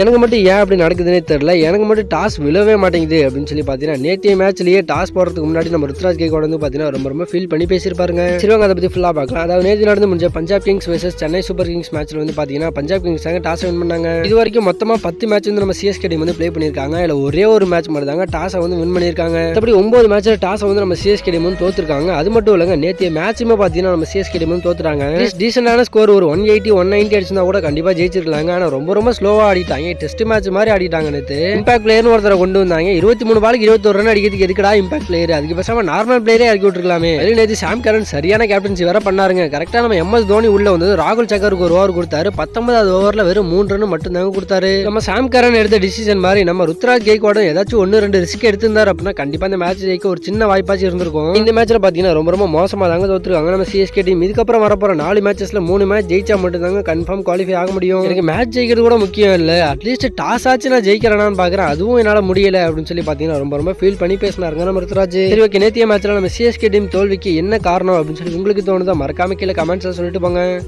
எனக்கு மட்டும் ஏன் அப்படி நடக்குதுன்னே தெரியல. எனக்கு மட்டும் டாஸ் விழவே மாட்டேங்குது அப்படின்னு சொல்லி பார்த்தீங்கன்னா நேற்றைய மேட்ச்லேயே டாஸ் போடுறதுக்கு முன்னாடி நம்ம ருத்ராஜ் கேக்கோட வந்து பார்த்தீங்கன்னா ரொம்ப ரொம்ப ஃபீல் பண்ணி பேசியிருப்பாருங்க. சிறுவாங்க அதை பற்றி ஃபுல்லாக பார்க்கலாம். அதாவது நேற்று நடந்து முடிஞ்ச Punjab Kings versus Chennai Super Kings மேட்ச்சில் வந்து பார்த்தீங்கன்னா பஞ்சாப் கிங்ஸ் தாங்க டாஸ் வின் பண்ணாங்க. இது வரைக்கும் மொத்தமாக பத்து மேட்ச் வந்து நம்ம சிஎஸ்கே டீம் வந்து ப்ளே பண்ணியிருக்காங்க. இல்லை ஒரே ஒரு மேட்ச் மட்டும் தாங்க டாஸை வந்து வின் பண்ணியிருக்காங்க. அப்படி ஒம்பது மேட்ச்சில் டாஸை வந்து நம்ம சிஎஸ்கே டீம் வந்து தோத்துருக்காங்க. அது மட்டும் இல்லைங்க நேற்று மேட்சுமே பார்த்தீங்கன்னா நம்ம சிஎஸ்கே டீம் வந்து தோத்துறாங்க டீசெண்டான ஸ்கோர் ஒரு ஒன் எயிட்டி ஒன் நைன்டி அடிச்சிருந்தா கூட கண்டிப்பாக ஜெயிச்சிருக்கலாங்க. ஆனால் ரொம்ப ரொம்ப ஸ்லோவாக ஆடிட்டாங்க. டெஸ்ட் மேட்ச் மாதிரி ஆடிட்டாங்க நேற்று இம்பாக்ட் பிளேயர்னு ஒருத்தரை கொண்டு வந்தாங்க. இருபத்தி மூணு பாலுக்கு இருபத்தொரு ரன் அடிக்கிறதுக்கு எதுக்குடா இம்பாக்ட் பிளேயர் அதுக்கு பேசாம நார்மல் பிளேயரே இறக்கி விட்டுருக்கலாமே. அதில் நேற்று சாம் கரன் சரியான கேப்டன்சி வேற பண்ணாருங்க. கரெக்டாக நம்ம எம்எஸ் தோனி உள்ள வந்தது. ராகுல் சக்கருக்கு ஒரு ஓவர் கொடுத்தாரு. பத்தொன்பதாவது ஓவரில் வெறும் மூணு ரன் மட்டும் தாங்க கொடுத்தாரு. நம்ம சாம் கரன் எடுத்த டிசிஷன் மாதிரி நம்ம ருத்ராஜ் கேக்வாடும் ஏதாச்சும் ஒன்று ரெண்டு ரிஸ்க் எடுத்திருந்தார் அப்படின்னா கண்டிப்பாக இந்த மேட்ச் ஜெயிக்க ஒரு சின்ன வாய்ப்பாச்சும் இருந்திருக்கும். இந்த மேட்ச்சில் பார்த்தீங்கன்னா ரொம்ப ரொம்ப மோசமாக தாங்க தோத்துருக்காங்க. நம்ம சிஎஸ்கே டீம் இதுக்கப்புறம் வரப்போகிற நாலு மேட்சஸில் மூணு மேட்ச் ஜெயிச்சா மட்டும் தாங்க கன்ஃபார்ம் குவாலிஃபை ஆக முடியும். எனக்கு மேட்ச் ஜெயிக்கிறது கூட முக்கியம் இல்லை. அட்லீஸ்ட் டாஸ் ஆச்சு நான் ஜெயிக்கிறேனான்னு பார்க்குறேன் அதுவும் என்னால் முடியல அப்படின்னு சொல்லி பார்த்தீங்கன்னா ரொம்ப ரொம்ப ஃபீல் பண்ணி பேசினாருங்க நம்ம ருத்ராஜ். சரி ஓகே நேத்திய மேட்ச்ல நம்ம சிஎஸ்கே டீம் தோல்விக்கு என்ன காரணம் அப்படின்னு சொல்லி உங்களுக்கு தோணுதா? மறக்காம கீழே கமெண்ட்ஸ் சொல்லிட்டு போங்க.